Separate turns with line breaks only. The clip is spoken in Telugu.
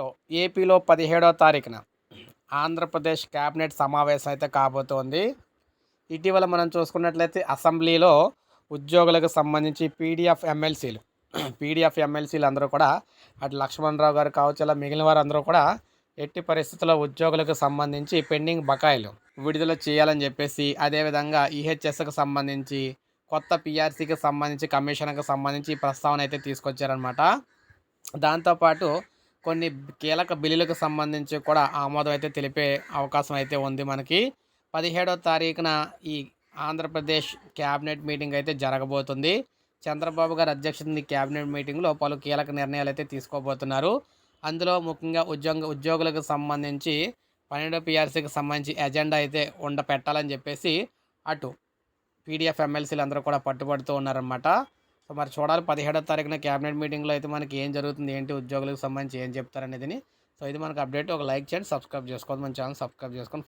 ఏపీలో ఏపీలో పదిహేడో తారీఖున ఆంధ్రప్రదేశ్ క్యాబినెట్ సమావేశం అయితే కాబోతోంది. ఇటీవల మనం చూసుకున్నట్లయితే అసెంబ్లీలో ఉద్యోగులకు సంబంధించి పీడిఎఫ్ ఎమ్మెల్సీలు పీడిఎఫ్ ఎమ్మెల్సీలు అందరూ కూడా అటు లక్ష్మణరావు గారు కావచ్చు ఇలా మిగిలిన వారు అందరూ కూడా ఎట్టి పరిస్థితుల్లో ఉద్యోగులకు సంబంధించి పెండింగ్ బకాయిలు విడుదల చేయాలని చెప్పేసి అదేవిధంగా ఈహెచ్ఎస్కి సంబంధించి కొత్త పిఆర్సీకి సంబంధించి కమిషన్కి సంబంధించి ప్రస్తావన అయితే తీసుకొచ్చారనమాట దాంతోపాటు కొన్ని కీలక బిల్లులకు సంబంధించి కూడా ఆమోదం అయితే తెలిపే అవకాశం అయితే ఉంది మనకి. పదిహేడో తారీఖున ఈ ఆంధ్రప్రదేశ్ క్యాబినెట్ మీటింగ్ అయితే జరగబోతుంది. చంద్రబాబు గారు అధ్యక్షతన క్యాబినెట్ మీటింగ్లో పలు కీలక నిర్ణయాలు అయితే తీసుకోబోతున్నారు. అందులో ముఖ్యంగా ఉద్యోగ ఉద్యోగులకు సంబంధించి పన్నెండో పిఆర్సీకి సంబంధించి ఎజెండా అయితే ఉండ పెట్టాలని చెప్పేసి అటు పీడిఎఫ్ ఎమ్మెల్సీలు అందరూ కూడా పట్టుబడుతూ ఉన్నారన్నమాట. సో మరి చూడాలి పదిహేడో తారీఖున క్యాబినెట్ మీటింగ్లో అయితే మనకి ఏం జరుగుతుంది ఏంటి ఉద్యోగులకు సంబంధించి ఏం చెప్తారనేది సో ఇది మనకు అప్డేట్ ఒక లైక్ చేయండి సబ్స్క్రైబ్ చేసుకోండి మన ఛానల్ సబ్స్క్రైబ్ చేసుకొని